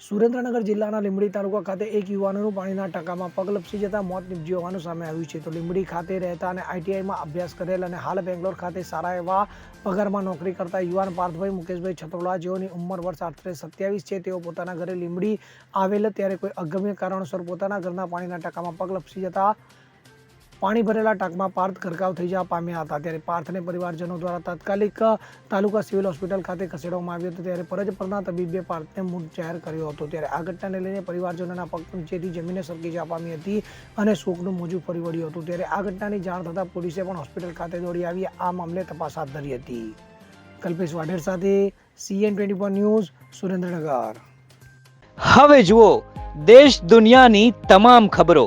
સુરેન્દ્રનગર જિલ્લાના લીંબડી તાલુકા ખાતે એક યુવાનનું પાણીના ટાંકામાં પગ લપસી જતા મોત નીપજ્યું હોવાનું સામે આવ્યું છે. તો લીંબડી ખાતે રહેતા અને આઈટીઆઈમાં અભ્યાસ કરેલ અને હાલ બેંગ્લોર ખાતે સારા એવા પગારમાં નોકરી કરતા યુવાન પાર્થભાઈ મુકેશભાઈ છત્રોલા જેઓની ઉંમર વર્ષ આશરે સત્યાવીસ છે, તેઓ પોતાના ઘરે લીંબડી આવેલ ત્યારે કોઈ અગમ્ય કારણોસર પોતાના ઘરના પાણીના ટાંકામાં પગ લપસી જતા પાણી ભરેલા ટાંકમાં પાર્થ ગરકાવ થઈ જવા પામ્યા હતા. ત્યારે પાર્થને પરિવારજનો દ્વારા તાત્કાલિક તાલુકા સિવિલ હોસ્પિટલ ખાતે ખસેડવામાં આવ્યો હતો. ત્યારે ફરજ પરના તબીબે પાર્થને મૃત જાહેર કર્યો હતો. ત્યારે આ ઘટનાને લઈને પરિવારજનોના પગ નીચેથી જમીને સરકી જવા પામી હતી અને શોકનું મોજું ફરી વળ્યું હતું. ત્યારે આ ઘટનાની જાણ થતાં પોલીસે પણ હોસ્પિટલ ખાતે દોડી આવી. આ મામલે તપાસ હાથ ધરી હતી. કલ્પેશ વાઢેર સાથે CN twenty four news, Surendranagar. હવે જુઓ, દેશ દુનિયાની તમામ ખબરો